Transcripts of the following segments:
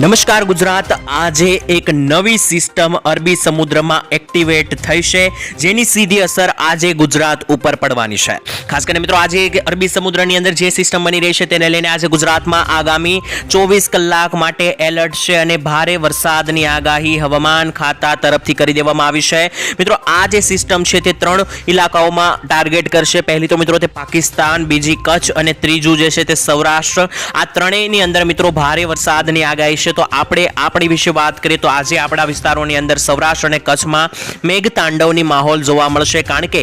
નમસ્કાર ગુજરાત. આજે એક નવી સિસ્ટમ અરબી સમુદ્રમાં એક્ટિવેટ થઈ છે, જેની સીધી અસર આજે ગુજરાત ઉપર પડવાની છે. ખાસ કરીને મિત્રો, આજે અરબી સમુદ્રની અંદર જે સિસ્ટમ બની રહી છે, તેને લઈને આજે ગુજરાતમાં આગામી ચોવીસ કલાક માટે એલર્ટ છે અને ભારે વરસાદની આગાહી હવામાન ખાતા તરફથી કરી દેવામાં આવી છે. મિત્રો, આ જે સિસ્ટમ છે, તે ત્રણ ઇલાકાઓમાં ટાર્ગેટ કરશે. પહેલી તો મિત્રો, તે પાકિસ્તાન, બીજી કચ્છ અને ત્રીજું જે છે, તે સૌરાષ્ટ્ર. આ ત્રણેયની અંદર મિત્રો, ભારે વરસાદની આગાહી છે. તો આપણે આપણી વિશે વાત કરીએ તો આજે આપણા વિસ્તારોની અંદર સૌરાષ્ટ્ર અને કચ્છમાં મેઘતાંડવની માહોલ જોવા મળશે. કારણ કે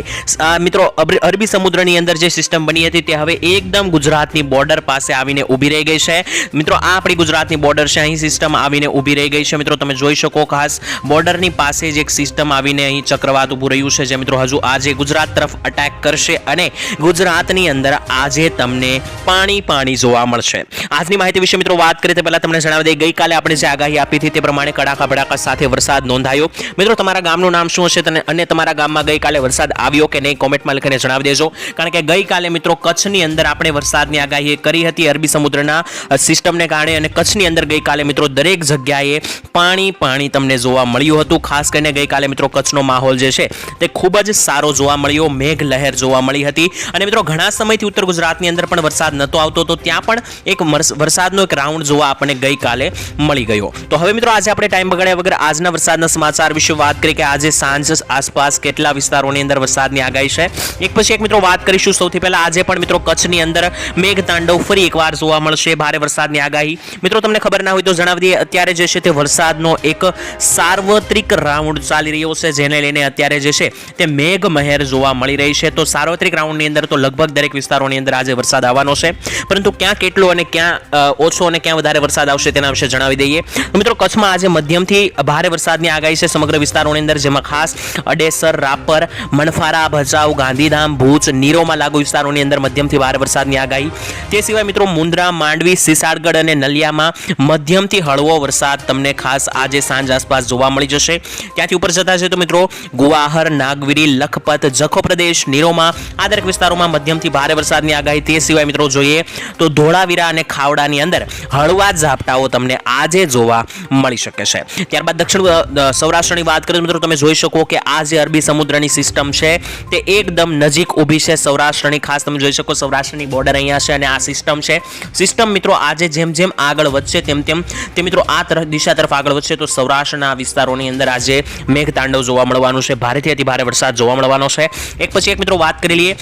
મિત્રો અરબી સમુદ્રની અંદર જે સિસ્ટમ બની હતી તે હવે એકદમ ગુજરાતની બોર્ડર પાસે આવીને ઊભી રહી ગઈ છે. મિત્રો, આ આપણી ગુજરાતની બોર્ડર છે, અહીં સિસ્ટમ આવીને ઊભી રહી ગઈ છે. મિત્રો, તમે જોઈ શકો ખાસ બોર્ડરની પાસે જ એક સિસ્ટમ આવીને અહીં ચક્રવાત ઊભું રહ્યું છે, જે મિત્રો હજુ આજે ગુજરાત તરફ અટેક કરશે અને ગુજરાતની અંદર આજે તમને પાણી પાણી જોવા મળશે. આજની માહિતી વિશે મિત્રો વાત કરીએ તે પહેલાં તમને જણાવી દઈએ ગઈકાલે આપણે જે આગાહી આપી હતી તે પ્રમાણે કડાકા ભડાકા સાથે વરસાદ નોંધાયો. મિત્રો, તમારા ગામનું નામ શું હશે અને તમારા ગામમાં ગઈકાલે વરસાદ આવ્યો કે નહીં કોમેન્ટમાં લખીને જણાવી દેજો. કારણ કે ગઈકાલે, મિત્રો, કચ્છની અંદર આપણે વરસાદની આગાહી કરી હતી અરબી સમુદ્રના સિસ્ટમને કારણે અને કચ્છની અંદર ગઈકાલે, મિત્રો, દરેક જગ્યાએ પાણી પાણી તમને જોવા મળ્યું હતું. ખાસ કરીને ગઈકાલે, મિત્રો, કચ્છનો માહોલ જે છે તે ખૂબ જ સારો જોવા મળ્યો. મેઘ લહેર જોવા મળી હતી. અને મિત્રો, ઘણા સમયથી ઉત્તર ગુજરાતની અંદર પણ વરસાદ નહોતો આવતો, તો ત્યાં પણ એક વરસાદનો એક રાઉન્ડ જોવા આપણને ગઈકાલે મળી ગયો. તો હવે મિત્રો આજે આપણે ટાઈમ બગાડ્યા વગર આજના વરસાદના સમાચાર વિશે વાત કરી કે આજે સાંજ આસપાસ કેટલા વિસ્તારોની અંદર વરસાદની આગાહી છે. એક પછી એક મિત્રો વાત કરીશું. સૌથી પહેલા આજે પણ મિત્રો કચ્છની અંદર મેઘ તાંડવ ફરી એકવાર જોવા મળશે. ભારે વરસાદની આગાહી. મિત્રો તમને ખબર ના હોય તો જણાવી દઈએ અત્યારે જે છે તે વરસાદનો એક સાર્વત્રિક રાઉન્ડ ચાલી રહ્યો છે, જેને લઈને અત્યારે જે છે તે મેઘ મહેર જોવા મળી રહી છે. તો સાર્વત્રિક રાઉન્ડની અંદર તો લગભગ દરેક વિસ્તારોની અંદર આજે વરસાદ આવવાનો છે. પરંતુ ક્યાં કેટલો અને ક્યાં ઓછો અને ક્યાં વધારે વરસાદ આવશે તેના વિશે જણાવી દઈએ. મિત્રો, કચ્છમાં આજે મધ્યમથી ભારે વરસાદની આગાહી છે સમગ્ર વિસ્તારોની અંદર, જેમાં ખાસ અડેસર, રાપર, મણફારા, ભચાઉ, ગાંધીધામ, ભુજ, નીરોમાં લાગુ વિસ્તારોની અંદર મધ્યમથી ભારે વરસાદની આગાહી. તે સિવાય મિત્રો મુન્દ્રા માંડવી, સિસાડગઢ અને નલિયામાં મધ્યમથી હળવો વરસાદ તમને ખાસ આજે સાંજ આસપાસ જોવા મળી જશે. ત્યાંથી ઉપર જતા છે તો મિત્રો, ગુવાહર, નાગવીરી, લખપત, જખો પ્રદેશ, નીરોમાં, આ દરેક વિસ્તારોમાં મધ્યમથી ભારે વરસાદની આગાહી. તે સિવાય મિત્રો જોઈએ તો ધોળાવીરા અને ખાવડાની અંદર હળવા ઝાપટાઓ તમને આજે જોવા મળી શકે છે. ત્યારબાદ દક્ષિણ સૌરાષ્ટ્રની વાત કરીએ મિત્રો તમે જોઈ શકો કે આ જે અરબી સમુદ્રની સિસ્ટમ છે તે એકદમ નજીક ઊભી છે સૌરાષ્ટ્રની. ખાસ તમે જોઈ શકો સૌરાષ્ટ્રની બોર્ડર અહીંયા છે અને આ સિસ્ટમ છે. સિસ્ટમ મિત્રો આજે જેમ જેમ આગળ વધશે તેમ તેમ તે મિત્રો આ તરફ, દિશા તરફ આગળ વધશે તો સૌરાષ્ટ્રના વિસ્તારોની અંદર આજે મેઘતાંડવ જોવા મળવાનું છે. ભારેથી અતિ ભારે વરસાદ જોવા મળવાનો છે. એક પછી એક મિત્રો વાત કરી લઈએ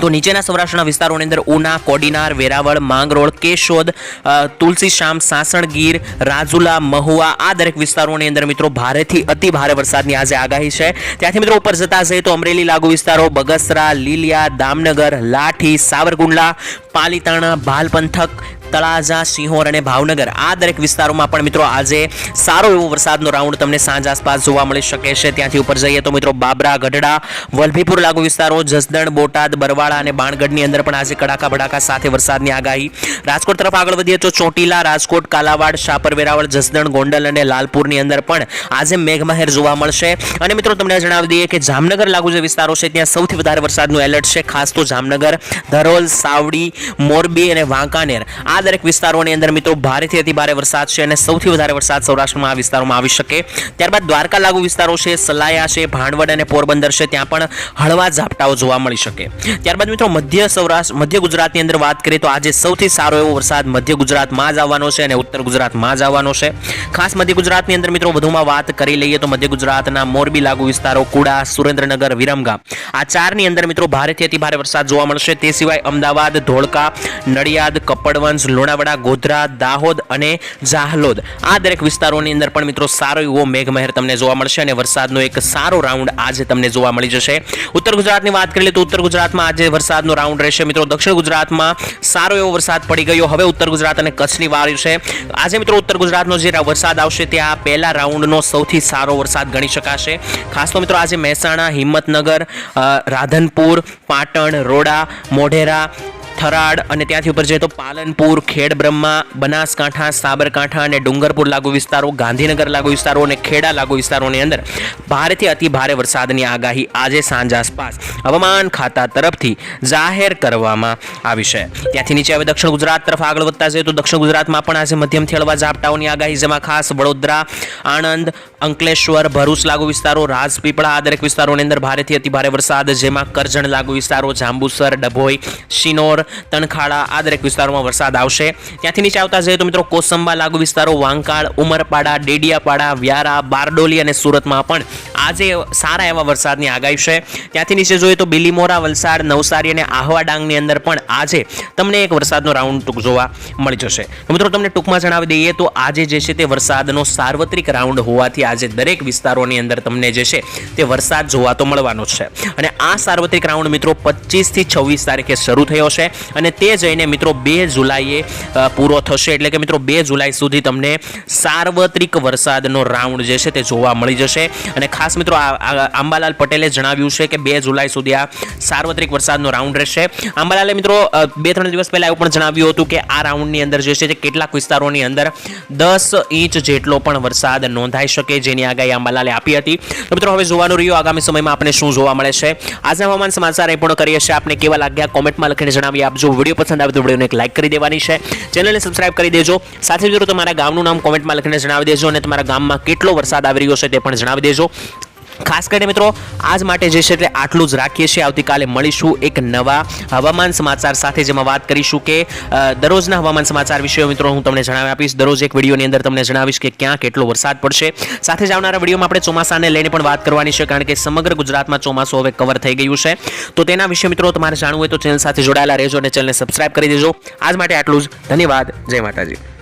તો નીચેના સૌરાષ્ટ્રના વિસ્તારોની અંદર ઉના, કોડીનાર, વેરાવળ, માંગરોળ, કેશોદ તુલસીશ્યામ સાસણગીર રાજુલા, મહુવા આ દરેક વિસ્તારોની અંદર મિત્રો ભારેથી અતિ ભારે વરસાદની આજે આગાહી છે. ત્યાંથી મિત્રો ઉપર જતા જઈએ તો અમરેલી લાગુ વિસ્તારો, બગસરા, લીલિયા, દામનગર, લાઠી, સાવરકુંડલા, પાલીતાણા ભાલ પંથક તળાજા, સિંહોર અને ભાવનગર આ દરેક વિસ્તારોમાં પણ મિત્રો આજે સારો એવો વરસાદનો રાઉન્ડ તમને સાંજ આસપાસ જોવા મળી શકે છે. ત્યાંથી ઉપર જઈએ તો મિત્રો બાબરા, ગઢડા, વલભીપુર લાગુ વિસ્તારો, જસદણ, બોટાદ, બરવાળા અને બાણગઢની અંદર પણ આજે કડાકા ભડાકા સાથે વરસાદની આગાહી. રાજકોટ તરફ આગળ વધીએ તો ચોટીલા, રાજકોટ, કાલાવાડ શાપર વેરાવળ જસદણ, ગોંડલ અને લાલપુરની અંદર પણ આજે મેઘમહેર જોવા મળશે. અને મિત્રો તમને જણાવી દઈએ કે જામનગર લાગુ જે વિસ્તારો છે ત્યાં સૌથી વધારે વરસાદનું એલર્ટ છે, ખાસ તો જામનગર, ધરોલ, સાવડી, મોરબી અને વાંકાનેર. આ દરેક વિસ્તારોની અંદર મિત્રો ભારેથી અતિ ભારે વરસાદ છે અને સૌથી વધારે વરસાદ સૌરાષ્ટ્રમાં આ વિસ્તારોમાં આવી શકે. ત્યારબાદ દ્વારકા લાગુ વિસ્તારો છે, સલાયા છે, ભાણવડ અને પોરબંદર છે, ત્યાં પણ હળવા ઝાપટાઓ જોવા મળી શકે. ત્યારબાદ મિત્રો મધ્ય સૌરાષ્ટ્ર, મધ્ય ગુજરાતની અંદર વાત કરીએ તો આજે સૌથી સારો એવો વરસાદ મધ્ય ગુજરાતમાં જ આવવાનો છે અને ઉત્તર ગુજરાતમાં જ આવવાનો છે. ખાસ મધ્ય ગુજરાતની અંદર મિત્રો વધુમાં વાત કરી લઈએ તો મધ્ય ગુજરાતના મોરબી લાગુ વિસ્તારો, કુડા, સુરેન્દ્રનગર, વિરમગામ. આ ચારની અંદર મિત્રો ભારેથી અતિ ભારે વરસાદ જોવા મળશે. તે સિવાય અમદાવાદ, ધોળકા, નડિયાદ, કપડવંજ લુણાવાડા, ગોધરા, દાહોદ અને જાહલોદ આ દરેક વિસ્તારોની અંદર પણ મિત્રો સારો એવો મેઘમહેર તમને જોવા મળશે અને વરસાદનો એક સારો રાઉન્ડ આજે તમને જોવા મળી જશે. ઉત્તર ગુજરાતની વાત કરીએ તો ઉત્તર ગુજરાતમાં આજે વરસાદનો રાઉન્ડ રહેશે. મિત્રો દક્ષિણ ગુજરાતમાં સારો એવો વરસાદ પડી ગયો. હવે ઉત્તર ગુજરાત અને કચ્છની વારી છે. આજે મિત્રો ઉત્તર ગુજરાતનો જે વરસાદ આવશે તે આ પહેલા રાઉન્ડનો સૌથી સારો વરસાદ ગણી શકાશે. ખાસ તો મિત્રો આજે મહેસાણા, હિંમતનગર રાધનપુર, પાટણ, રોડા, મોઢેરા થરાડ અને ત્યાંથી ઉપર જઈએ તો પાલનપુર ખેડ બ્રહ્મા બનાસકાંઠા, સાબરકાંઠા અને ડુંગરપુર લાગુ વિસ્તારો, ગાંધીનગર લાગુ વિસ્તારો અને ખેડા લાગુ વિસ્તારોની અંદર ભારેથી અતિ ભારે વરસાદની આગાહી આજે સાંજ આસપાસ હવામાન ખાતા તરફથી જાહેર કરવામાં આવી છે. ત્યાંથી નીચે હવે દક્ષિણ ગુજરાત તરફ આગળ વધતા જઈએ તો દક્ષિણ ગુજરાતમાં પણ આજે મધ્યમથી હળવા ઝાપટાઓની આગાહી, જેમાં ખાસ વડોદરા, આણંદ, અંકલેશ્વર, ભરૂચ લાગુ વિસ્તારો, રાજપીપળા આ દરેક વિસ્તારોની અંદર ભારેથી અતિ ભારે વરસાદ, જેમાં કરજણ લાગુ વિસ્તારો, જાંબુસર, ડભોઈ, શિનોર તણખાડા આ દરેક વિસ્તારોમાં વરસાદ આવશે. ત્યાંથી નીચે આવતા જઈએ તો મિત્રો, કોસંબા લાગુ વિસ્તારો, વાંકાળ, ઉમરપાડા, ડેડિયાપાડા, વ્યારા, બારડોલી અને સુરતમાં પણ આજે સારા એવા વરસાદની આગાહી છે. ત્યાંથી નીચે જોઈએ તો બિલીમોરા, વલસાડ, નવસારી અને આહવા ડાંગની અંદર પણ આજે તમને એક વરસાદનો રાઉન્ડ ટૂંક જોવા મળી જશે. મિત્રો, તમને ટૂંકમાં જણાવી દઈએ તો આજે જે છે તે વરસાદનો સાર્વત્રિક રાઉન્ડ હોવાથી આજે દરેક વિસ્તારોની અંદર તમને જે છે તે વરસાદ જોવા તો મળવાનો છે. અને આ સાર્વત્રિક રાઉન્ડ મિત્રો પચીસથી છવ્વીસ તારીખે શરૂ થયો છે. અને તે જઈને મિત્રો બે જુલાઈએ પૂરો થશે. એટલે કે મિત્રો બે જુલાઈ સુધી તમને સાર્વત્રિક વરસાદનો રાઉન્ડ જે છે તે જોવા મળી જશે. અને ખાસ મિત્રો આંબાલાલ પટેલે જણાવ્યું છે કે બે જુલાઈ સુધી આ સાર્વત્રિક વરસાદનો રાઉન્ડ રહેશે. આંબાલાલે મિત્રો બે ત્રણ દિવસ પહેલાં એવું પણ જણાવ્યું હતું કે આ રાઉન્ડની અંદર જે છે તે કેટલાક વિસ્તારોની અંદર દસ ઇંચ જેટલો પણ વરસાદ નોંધાઈ શકે જેની આગાહી આંબાલાલે આપી હતી. તો મિત્રો હવે જોવાનું રહ્યું. આગામી સમયમાં આપણે શું જોવા મળે છે? આજના હવામાન સમાચાર એ પૂર્ણ કરીએ છીએ. આપને કેવા લાગ્યા? કોમેન્ટમાં લખીને જણાવી આપજો વીડિયો પસંદ આવે તો વિડીયોને એક લાઇક કરી દેવાની છે. ચેનલને સબસ્ક્રાઇબ કરી દેજો. સાથે જો તમારા ગામનું નામ કોમેન્ટમાં લખીને જણાવી દેજો અને તમારા ગામમાં કેટલો વરસાદ આવી રહ્યો છે તે પણ જણાવી દેજો. ખાસ કરીને મિત્રો, આજ માટે જે છે તે આટલું જ રાખીએ છીએ. આવતીકાલે મળીશું એક નવા હવામાન સમાચાર સાથે, જેમાં વાત કરીશું કે દરરોજના હવામાન સમાચાર વિશે મિત્રો હું તમને જણાવી આપીશ. દરરોજ એક વિડીયોની અંદર તમને જણાવીશ કે ક્યાં કેટલો વરસાદ પડશે. સાથે જ આવનારા વિડીયોમાં આપણે ચોમાસાને લઈને પણ વાત કરવાની છે, કારણ કે સમગ્ર ગુજરાતમાં ચોમાસું હવે કવર થઈ ગયું છે. તો તેના વિશે મિત્રો તમારે જાણવું હોય તો ચેનલ સાથે જોડાયેલા રહેજો અને ચેનલને સબસ્ક્રાઇબ કરી દેજો. આજ માટે આટલું જ. ધન્યવાદ. જય માતાજી.